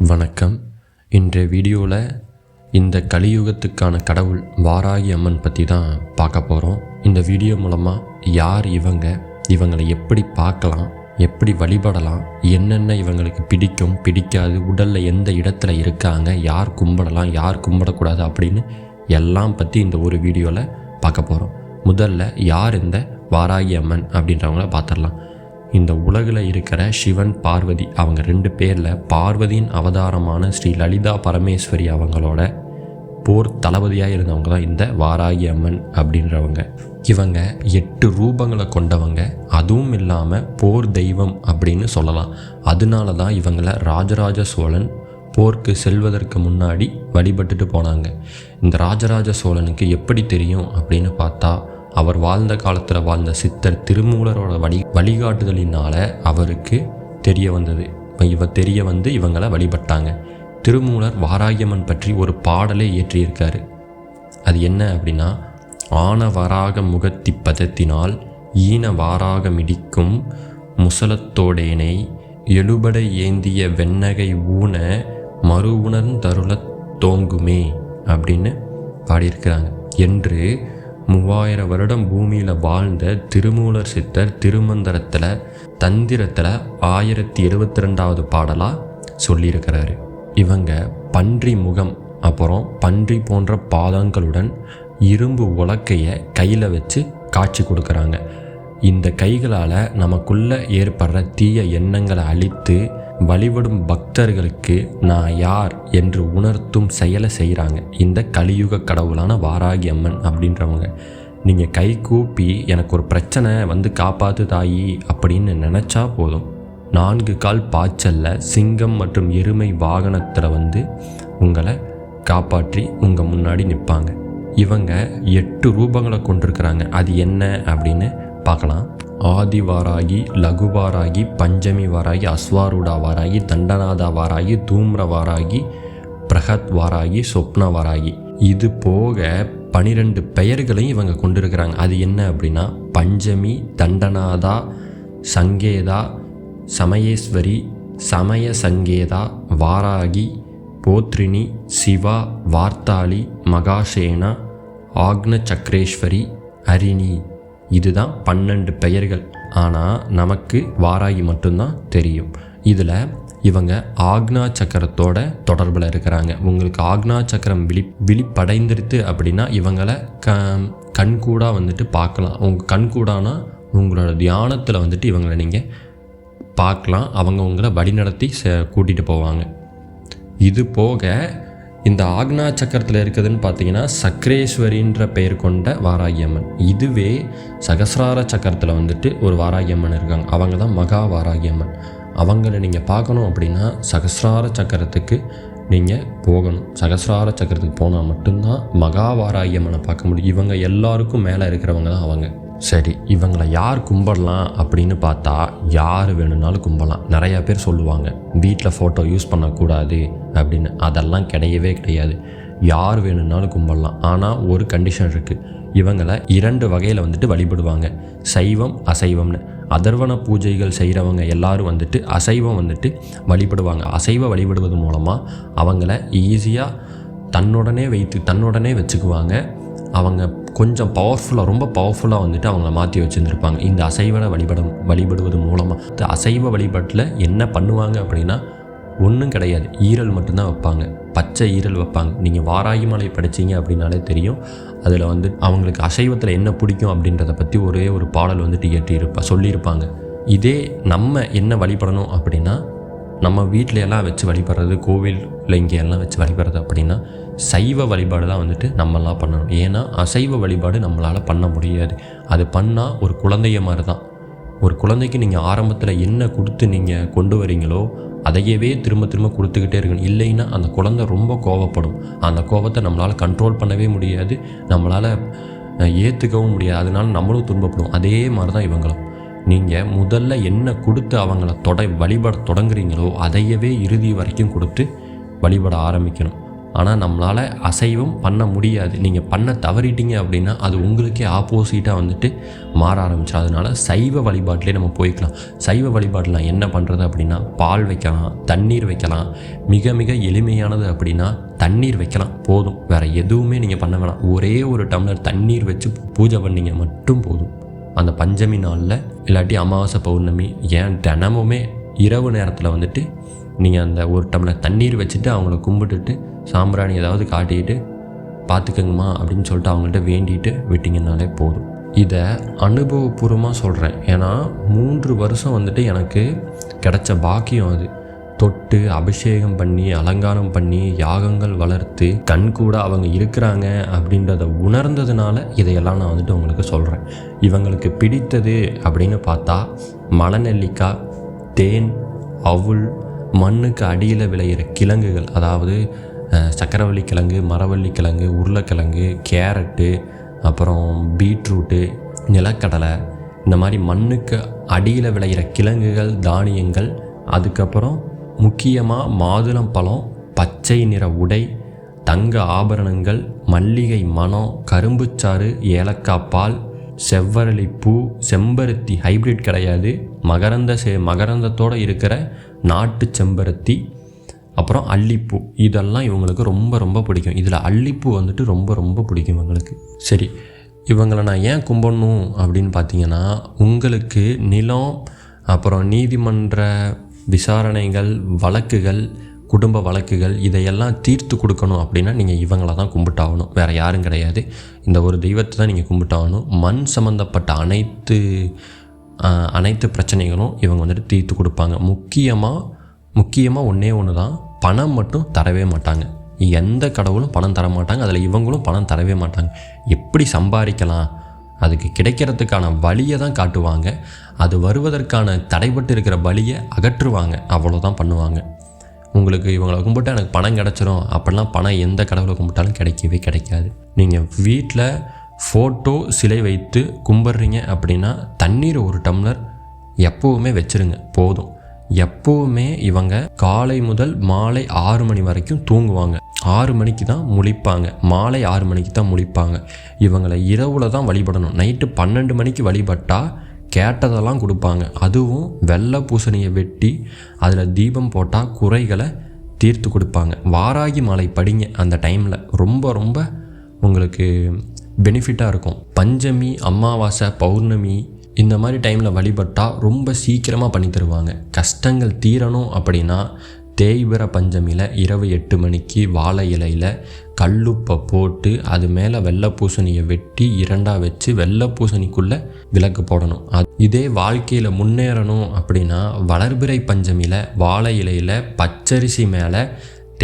வணக்கம். இன்றைய வீடியோவில் இந்த கலியுகத்துக்கான கடவுள் வாராகி அம்மன் பற்றி தான் பார்க்க போகிறோம் இந்த வீடியோ மூலமாக யார் இவங்க இவங்களை எப்படி பார்க்கலாம் எப்படி வழிபடலாம் என்னென்ன இவங்களுக்கு பிடிக்கும் பிடிக்காது உடலில் எந்த இடத்துல இருக்காங்க யார் கும்பிடலாம் யார் கும்பிடக்கூடாது அப்படின்னு எல்லாம் பற்றி இந்த ஒரு வீடியோவில் பார்க்க போகிறோம் முதல்ல யார் இந்த வாராகி அம்மன் அப்படின்றவங்கள பார்த்துடலாம் இந்த உலகில் இருக்கிற சிவன் பார்வதி அவங்க ரெண்டு பேரில் பார்வதியின் அவதாரமான ஸ்ரீ லலிதா பரமேஸ்வரி அவங்களோட போர் தளபதியாக இருந்தவங்க தான் இந்த வாராகி அம்மன் அப்படின்றவங்க. இவங்க எட்டு ரூபங்களை கொண்டவங்க. அதுவும் இல்லாமல் போர் தெய்வம் அப்படின்னு சொல்லலாம். அதனால தான் இவங்களை ராஜராஜ சோழன் போர்க்கு செல்வதற்கு முன்னாடி வழிபட்டுட்டு போனாங்க. இந்த ராஜராஜ சோழனுக்கு எப்படி தெரியும் அப்படின்னு பார்த்தா அவர் வாழ்ந்த காலத்தில் வாழ்ந்த சித்தர் திருமூலரோட வழி வழிகாட்டுதலினால அவருக்கு தெரிய வந்தது. இவ தெரிய வந்து இவங்களை வழிபட்டாங்க. திருமூலர் வாராகியம்மன் பற்றி ஒரு பாடலை இயற்றியிருக்காரு. அது என்ன அப்படின்னா ஆன வராக முகத்தி பதத்தினால் ஈன வாராக மிடிக்கும் முசலத்தோடேனை எழுபட ஏந்திய வெண்ணகை ஊன மறு உணர்ந்தருளத் தோங்குமே அப்படின்னு பாடியிருக்கிறாங்க. என்று மூவாயிரம் வருடம் பூமியில் வாழ்ந்த திருமூலர் சித்தர் திருமந்திரத்தில் தந்திரத்தில் ஆயிரத்தி எழுபத்தி ரெண்டாவது பாடலாக சொல்லியிருக்கிறாரு. இவங்க பன்றி முகம் அப்புறம் பன்றி போன்ற பாதங்களுடன் இரும்பு உலக்கையை கையில் வச்சு காட்சி கொடுக்குறாங்க. இந்த கைகளால் நமக்குள்ளே ஏற்படுற தீய எண்ணங்களை அழித்து வழிபடும் பக்தர்களுக்கு நான் யார் என்று உணர்த்தும் செயலை செய்கிறாங்க இந்த கலியுக கடவுளான வாராகி அம்மன் அப்படின்றவங்க. நீங்கள் கை கூப்பி எனக்கு ஒரு பிரச்சனை வந்து காப்பாத்து தாயி அப்படின்னு நினச்சா போதும். நான்கு கால் பாய்ச்சலில் சிங்கம் மற்றும் எருமை வாகனத்தில் வந்து உங்களை காப்பாற்றி உங்கள் முன்னாடி நிற்பாங்க இவங்க எட்டு ரூபங்களை கொண்டிருக்கிறாங்க. அது என்ன அப்படின்னு பார்க்கலாம். ஆதி வாராகி லகுவாராகி பஞ்சமி வாராகி அஸ்வாரூடா வாராகி தண்டநாதா வாராகி தூம்ர வாராகி பிரகத் வாராகி சொப்ன வாராகி இது போக பனிரெண்டு பெயர்களையும் இவங்க கொண்டிருக்கிறாங்க. அது என்ன அப்படின்னா பஞ்சமி தண்டநாதா சங்கேதா சமயேஸ்வரி சமய சங்கேதா வாராகி போத்ரினி சிவா வார்த்தாளி மகாசேனா ஆக்ன சக்ரேஸ்வரி அரிணி. இதுதான் பன்னெண்டு பெயர்கள். ஆனால் நமக்கு வாராகி மட்டும்தான் தெரியும். இதில் இவங்க ஆக்னா சக்கரத்தோட தொடர்பில் இருக்கிறாங்க. உங்களுக்கு ஆக்னா சக்கரம் விழி விழிப்படைந்திருது அப்படின்னா இவங்களை க கண்கூடாக வந்துட்டு பார்க்கலாம். உங்கள் கண்கூடானா உங்களோட தியானத்தில் வந்துட்டு இவங்களை நீங்கள் பார்க்கலாம். அவங்க உங்களை வழிநடத்தி ச கூட்டிகிட்டு போவாங்க. இது போக இந்த ஆக்னா சக்கரத்தில் இருக்குதுன்னு பார்த்தீங்கன்னா சக்ரேஸ்வரின்ற பெயர் கொண்ட வாராகியம்மன். இதுவே சகசிரார சக்கரத்தில் வந்துட்டு ஒரு வாராகியம்மன் இருக்காங்க. அவங்க தான் மகா வாராகியம்மன். அவங்கள நீங்கள் பார்க்கணும் அப்படின்னா சகசிரார சக்கரத்துக்கு நீங்கள் போகணும். சகசிரார சக்கரத்துக்கு போனால் மட்டும்தான் மகா வாராகியம்மனை பார்க்க முடியும். இவங்க எல்லாருக்கும் மேலே இருக்கிறவங்க தான் அவங்க. சரி இவங்களை யார் கும்பிடலாம் அப்படின்னு பார்த்தா யார் வேணும்னாலும் கும்பிடலாம் நிறையா பேர் சொல்லுவாங்க வீட்டில் ஃபோட்டோ யூஸ் பண்ணக்கூடாது அப்படின்னு. அதெல்லாம் கிடையவே கிடையாது. யார் வேணும்னாலும் கும்பிடலாம் ஆனால் ஒரு கண்டிஷன் இருக்குது இவங்களை இரண்டு வகையில் வந்துட்டு வழிபடுவாங்க. சைவம் அசைவம்னு. அதர்வன பூஜைகள் செய்கிறவங்க எல்லாரும் வந்துட்டு அசைவம் வந்துட்டு வழிபடுவாங்க. அசைவ வழிபடுவது மூலமாக அவங்கள ஈஸியாக தன்னுடனே வைத்து தன்னுடனே வச்சுக்குவாங்க. அவங்க கொஞ்சம் பவர்ஃபுல்லாக ரொம்ப பவர்ஃபுல்லாக வந்துட்டு அவங்கள மாற்றி வச்சுருந்துருப்பாங்க. இந்த அசைவ வழிபடும் வழிபடுவது மூலமாக இந்த அசைவ வழிபாட்டில் என்ன பண்ணுவாங்க அப்படின்னா ஒன்றும் கிடையாது. ஈரல் மட்டும்தான் வைப்பாங்க. பச்சை ஈரல் வைப்பாங்க. நீங்கள் வாராகி மலை படிச்சீங்க அப்படின்னாலே தெரியும். அதில் வந்து அவங்களுக்கு அசைவத்தில் என்ன பிடிக்கும் அப்படின்றத பற்றி ஒரே ஒரு பாடல் வந்துட்டு இயற்றியிருப்பா சொல்லியிருப்பாங்க. இதே நம்ம என்ன வழிபடணும் அப்படின்னா நம்ம வீட்டில எல்லாம் வச்சு வழிபடுறது கோவிலில் இங்கே எல்லாம் வச்சு வழிபடுறது அப்படின்னா சைவ வழிபாடு தான் வந்துட்டு நம்மளாம் பண்ணணும். ஏன்னா அசைவ வழிபாடு நம்மளால் பண்ண முடியாது. அது பண்ணால் ஒரு குழந்தைய மாதிரி தான் ஒரு குழந்தைக்கு நீங்கள் ஆரம்பத்தில் என்ன கொடுத்து நீங்கள் கொண்டு வரீங்களோ அதையவே திரும்ப திரும்ப கொடுத்துக்கிட்டே இருக்கணும். இல்லைன்னா அந்த குழந்தை ரொம்ப கோவப்படும். அந்த கோபத்தை நம்மளால் கண்ட்ரோல் பண்ணவே முடியாது. நம்மளால் ஏற்றுக்கவும் முடியாது. அதனால நம்மளும் துன்பப்படும் அதே மாதிரி தான் இவங்களும். நீங்கள் முதல்ல என்ன கொடுத்து அவங்கள தொட வழிபட தொடங்குறீங்களோ அதையவே இறுதி வரைக்கும் கொடுத்து வழிபட ஆரம்பிக்கணும். ஆனால் நம்மளால் அசைவும் பண்ண முடியாது. நீங்கள் பண்ண தவறிட்டீங்க அப்படின்னா அது உங்களுக்கே ஆப்போசிட்டாக வந்துட்டு மாற ஆரம்பிச்சிடும் அதனால சைவ வழிபாட்டிலே நம்ம போய்க்கலாம். சைவ வழிபாட்டில் என்ன பண்ணுறது அப்படின்னா பால் வைக்கலாம் தண்ணீர் வைக்கலாம். மிக மிக எளிமையானது அப்படின்னா தண்ணீர் வைக்கலாம். போதும். வேறு எதுவுமே நீங்கள் பண்ண வேணாம். ஒரே ஒரு டம்ளர் தண்ணீர் வச்சு பூஜை பண்ணீங்க மட்டும் போதும். அந்த பஞ்சமி நாளில் இல்லாட்டி அமாவாசை பௌர்ணமி ஏன் தினமுமே இரவு நேரத்தில் வந்துட்டு நீங்கள் அந்த ஒரு டம்ளர் தண்ணீர் வச்சுட்டு அவங்கள கும்பிட்டுட்டு சாம்பிராணி ஏதாவது காட்டிட்டு பார்த்துக்கங்கம்மா அப்படின்னு சொல்லிட்டு அவங்கள்ட்ட வேண்டிட்டு விட்டிங்கனாலே போதும். இதை அனுபவபூர்வமாக சொல்கிறேன் ஏன்னா மூன்று வருஷம் வந்துட்டு எனக்கு கிடைச்ச பாக்கியம் அது. தொட்டு அபிஷேகம் பண்ணி அலங்காரம் பண்ணி யாகங்கள் வளர்த்து கண் கூட அவங்க இருக்கிறாங்க அப்படின்றத உணர்ந்ததுனால இதையெல்லாம் நான் வந்துட்டு உங்களுக்கு சொல்கிறேன் இவங்களுக்கு பிடித்தது அப்படின்னு பார்த்தா மலநெல்லிக்காய் தேன் அவுள் மண்ணுக்கு அடியில் விளையிற கிழங்குகள். அதாவது சக்கரவள்ளி கிழங்கு மரவள்ளி கிழங்கு உருளைக்கிழங்கு கேரட்டு அப்புறம் பீட்ரூட்டு நிலக்கடலை இந்த மாதிரி மண்ணுக்கு அடியில் விளையிற கிழங்குகள் தானியங்கள் அதுக்கப்புறம் முக்கியமாக மாதுளம் பழம் பச்சை நிற உடை தங்க ஆபரணங்கள் மல்லிகை மணம் கரும்புச்சாறு ஏலக்காய் பால் செவ்வரளி பூ செம்பருத்தி ஹைபிரிட் கிடையாது. மகரந்த செ மகரந்தத்தோடு இருக்கிற நாட்டு செம்பருத்தி அப்புறம் அல்லிப்பூ. இதெல்லாம் இவங்களுக்கு ரொம்ப ரொம்ப பிடிக்கும். இதில் அல்லிப்பூ வந்துட்டு ரொம்ப ரொம்ப பிடிக்கும் இவங்களுக்கு. சரி இவங்களை நான் ஏன் கும்பிடணும் அப்படின்னு பார்த்தீங்கன்னா உங்களுக்கு நிலம் அப்புறம் நீதிமன்ற விசாரணைகள் வழக்குகள் குடும்ப வழக்குகள் இதையெல்லாம் தீர்த்து கொடுக்கணும் அப்படின்னா நீங்கள் இவங்கள தான் கும்பிட்டாகணும். வேறு யாரும் கிடையாது. இந்த ஒரு தெய்வத்தை தான் நீங்கள் கும்பிட்டாகணும். மண் சம்மந்தப்பட்ட அனைத்து அனைத்து பிரச்சனைகளும் இவங்க வந்துட்டு தீர்த்து கொடுப்பாங்க. முக்கியமாக முக்கியமாக ஒன்றே ஒன்று தான். பணம் மட்டும் தரவே மாட்டாங்க. எந்த கடவுளும் பணம் தர மாட்டாங்க. அதில் இவங்களும் பணம் தரவே மாட்டாங்க. எப்படி சம்பாதிக்கலாம்? அதுக்கு கிடைக்கிறதுக்கான வழியை தான் காட்டுவாங்க. அது வருவதற்கான தடைபட்டு இருக்கிற வழியை அகற்றுவாங்க. அவ்வளோதான் பண்ணுவாங்க. உங்களுக்கு இவங்களை கும்பிட்டு எனக்கு பணம் கிடச்சிரும். அப்படிலாம் பணம் எந்த கடவுளை கும்பிட்டாலும் கிடைக்கவே கிடைக்காது. நீங்கள் வீட்டில் ஃபோட்டோ சிலை வைத்து கும்பிட்றீங்க அப்படின்னா தண்ணீர் ஒரு டம்ளர் எப்போவுமே வச்சுருங்க. போதும். எப்போவுமே இவங்க காலை முதல் மாலை ஆறு மணி வரைக்கும் தூங்குவாங்க. ஆறு மணிக்கு தான் முழிப்பாங்க. மாலை ஆறு மணிக்கு தான் முழிப்பாங்க. இவங்களை இரவில் தான் வழிபடணும். நைட்டு பன்னெண்டு மணிக்கு வழிபட்டால் கேட்டதெல்லாம் கொடுப்பாங்க. அதுவும் வெள்ளை பூசணியை வெட்டி அதில் தீபம் போட்டால் குறைகளை தீர்த்து கொடுப்பாங்க. வாராகி மாலை படிங்க அந்த டைமில் ரொம்ப ரொம்ப உங்களுக்கு பெனிஃபிட்டாக இருக்கும். பஞ்சமி அமாவாசை பௌர்ணமி இந்த மாதிரி டைமில் வழிபட்டால் ரொம்ப சீக்கிரமாக பண்ணி தருவாங்க. கஷ்டங்கள் தீரணும் அப்படின்னா தேய்பிர பஞ்சமியில் இரவு எட்டு மணிக்கு வாழை இலையில் கல்லுப்பை போட்டு அது மேலே வெள்ளை பூசணியை வெட்டி இரண்டாக வச்சு வெள்ளை பூசணிக்குள்ளே விளக்கு போடணும். அது இதே வாழ்க்கையில் முன்னேறணும் அப்படின்னா வளர்பிறை பஞ்சமியில் வாழை இலையில் பச்சரிசி மேலே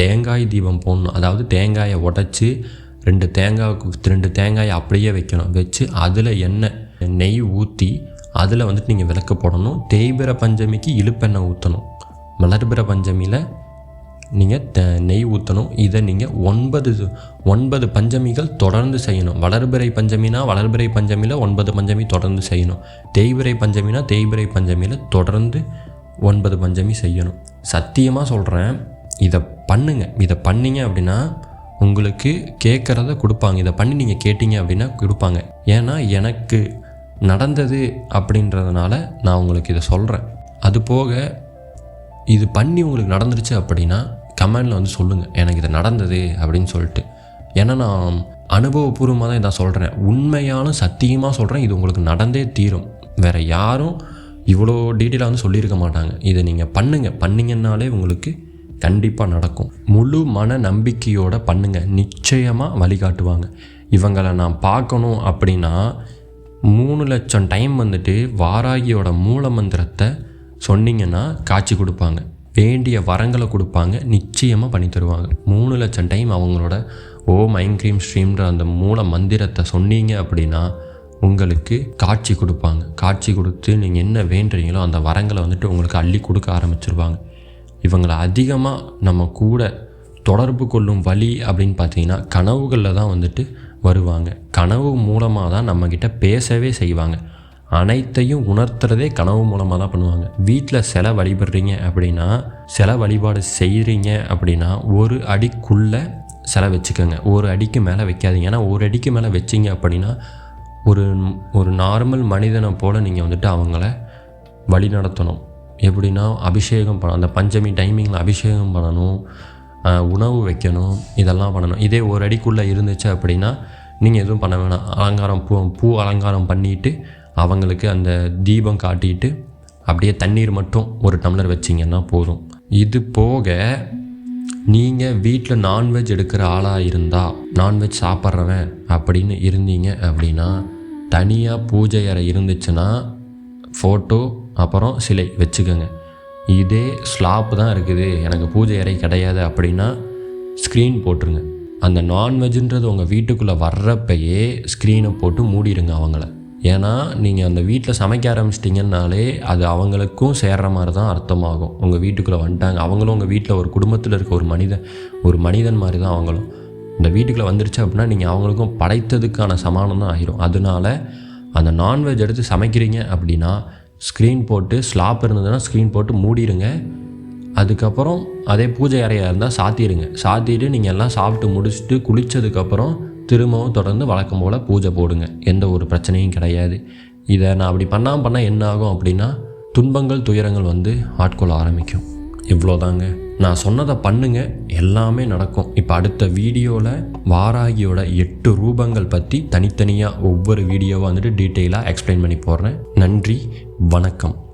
தேங்காய் தீபம் போடணும். அதாவது தேங்காயை உடச்சி ரெண்டு தேங்காய்க்கு ரெண்டு தேங்காயை அப்படியே வைக்கணும். வச்சு அதில் எண்ணெய் நெய் ஊற்றி அதில் வந்துட்டு நீங்கள் விளக்கு போடணும். தேய்பிர பஞ்சமிக்கு இழுப்பெண்ணெய் ஊற்றணும் மலர்பிற பஞ்சமியில் நீங்கள் த நெய் ஊற்றணும் இதை நீங்கள் ஒன்பது ஒன்பது பஞ்சமிகள் தொடர்ந்து செய்யணும். வளர்பிறை பஞ்சமினா வளர்பிறை பஞ்சமியில் ஒன்பது பஞ்சமி தொடர்ந்து செய்யணும். தேய்பிறை பஞ்சமினா தேய்பிறை பஞ்சமியில் தொடர்ந்து ஒன்பது பஞ்சமி செய்யணும். சத்தியமாக சொல்கிறேன் இதை பண்ணுங்க. இதை பண்ணிங்க அப்படின்னா உங்களுக்கு கேட்குறத கொடுப்பாங்க. இதை பண்ணி நீங்கள் கேட்டீங்க அப்படின்னா கொடுப்பாங்க. ஏன்னா எனக்கு நடந்தது அப்படின்றதுனால நான் உங்களுக்கு இதை சொல்கிறேன் அது போக இது பண்ணி உங்களுக்கு நடந்துருச்சு அப்படின்னா கமெண்டில் வந்து சொல்லுங்கள் எனக்கு இது நடந்தது அப்படின்னு சொல்லிட்டு. ஏன்னா நான் அனுபவபூர்வமாக தான் இதான் சொல்கிறேன் உண்மையாலும் சத்தியமாக சொல்கிறேன் இது உங்களுக்கு நடந்தே தீரும். வேறு யாரும் இவ்வளோ டீட்டெயிலாக வந்து சொல்லியிருக்க மாட்டாங்க. இதை நீங்கள் பண்ணுங்கள் பண்ணீங்கன்னாலே உங்களுக்கு கண்டிப்பாக நடக்கும். முழு மன நம்பிக்கையோடு பண்ணுங்கள் நிச்சயமாக வழிகாட்டுவாங்க. இவங்களை நான் பார்க்கணும் அப்படின்னா மூணு லட்சம் டைம் வந்துட்டு வாராகியோட மூல மந்திரத்தை சொன்னீங்கன்னா காட்சி கொடுப்பாங்க. வேண்டிய வரங்களை கொடுப்பாங்க. நிச்சயமாக பண்ணி தருவாங்க. மூணு லட்சம் டைம் அவங்களோட ஓம் ஐம் க்ரீம் ஸ்ரீம்ன்ற அந்த மூல மந்திரத்தை சொன்னீங்க அப்படின்னா உங்களுக்கு காட்சி கொடுப்பாங்க. காட்சி கொடுத்து நீங்கள் என்ன வேண்டுறீங்களோ அந்த வரங்களை வந்துட்டு உங்களுக்கு அள்ளி கொடுக்க ஆரம்பிச்சிருவாங்க. இவங்களை அதிகமாக நம்ம கூட தொடர்பு கொள்ளும் வழி அப்படின்னு பார்த்தீங்கன்னா கனவுகளில் தான் வந்துட்டு வருவாங்க. கனவு மூலமாக தான் நம்மக்கிட்ட பேசவே செய்வாங்க. அனைத்தையும் உணர்த்துறதே கனவு மூலமாக தான் பண்ணுவாங்க. வீட்டில் சில வழிபடுறீங்க அப்படின்னா சில வழிபாடு செய்கிறீங்க அப்படின்னா ஒரு அடிக்குள்ளே சிலை வச்சுக்கோங்க. ஒரு அடிக்கு மேலே வைக்காதீங்க. ஏன்னா ஒரு அடிக்கு மேலே வச்சிங்க அப்படின்னா ஒரு ஒரு நார்மல் மனிதனை போல் நீங்கள் வந்துட்டு அவங்கள வழி நடத்தணும். எப்படின்னா அபிஷேகம் பண்ண அந்த பஞ்சமி டைமிங்கில் அபிஷேகம் பண்ணணும். உணவு வைக்கணும். இதெல்லாம் பண்ணணும். இதே ஒரு அடிக்குள்ளே இருந்துச்சு அப்படின்னா நீங்கள் எதுவும் பண்ண வேணாம். அலங்காரம் பூ பூ அலங்காரம் பண்ணிவிட்டு அவங்களுக்கு அந்த தீபம் காட்டிட்டு அப்படியே தண்ணீர் மட்டும் ஒரு டம்ளர் வச்சிங்கன்னா போதும். இது போக நீங்கள் வீட்டில் நான்வெஜ் எடுக்கிற ஆளாக இருந்தால் நான்வெஜ் சாப்பிட்றவன் அப்படின்னு இருந்தீங்க அப்படின்னா தனியாக பூஜை அறை இருந்துச்சுன்னா ஃபோட்டோ அப்புறம் சிலை வச்சுக்கோங்க. இதே ஸ்லாப் தான் இருக்குது. எனக்கு பூஜை அறை கிடையாது அப்படின்னா ஸ்க்ரீன் போட்டுருங்க. அந்த நான்வெஜ்ன்றது உங்கள் வீட்டுக்குள்ளே வர்றப்பயே ஸ்க்ரீனை போட்டு மூடிடுங்க அவங்கள. ஏன்னா நீங்கள் அந்த வீட்டில் சமைக்க ஆரம்பிச்சிட்டிங்கன்னாலே அது அவங்களுக்கும் சேர்ற மாதிரி தான் அர்த்தமாகும். உங்கள் வீட்டுக்குள்ளே வந்துட்டாங்க. அவங்களும் உங்கள் வீட்டில் ஒரு குடும்பத்தில் இருக்க ஒரு மனிதன் ஒரு மனிதன் மாதிரி தான் அவங்களும். இந்த வீட்டுக்குள்ளே வந்துருச்சு அப்படின்னா நீங்கள் அவங்களுக்கும் படைத்ததுக்கான சமானம் தான் ஆகிரும் அதனால அந்த நான்வெஜ் எடுத்து சமைக்கிறீங்க அப்படின்னா ஸ்க்ரீன் போட்டு ஸ்லாப் இருந்ததுன்னா ஸ்க்ரீன் போட்டு மூடிடுங்க அதுக்கப்புறம் அதே பூஜை அறையாக இருந்தால் சாத்திடுங்க சாத்திட்டு நீங்கள் எல்லாம் சாப்பிட்டு முடிச்சுட்டு குளித்ததுக்கப்புறம் திரும்பவும் தொடர்ந்து வழக்கம் போல் பூஜை போடுங்க. எந்த ஒரு பிரச்சனையும் கிடையாது. இதை நான் அப்படி பண்ணாமல் பண்ணால் என்ன ஆகும் அப்படின்னா துன்பங்கள் துயரங்கள் வந்து ஆட்கொள்ள ஆரம்பிக்கும். இவ்வளோதாங்க. நான் சொன்னதை பண்ணுங்க. எல்லாமே நடக்கும். இப்போ அடுத்த வீடியோவில் வாராகியோட எட்டு ரூபங்கள் பற்றி தனித்தனியாக ஒவ்வொரு வீடியோவாக வந்துட்டு டீட்டெயிலாக எக்ஸ்பிளைன் பண்ணி போடுறேன். நன்றி. வணக்கம்.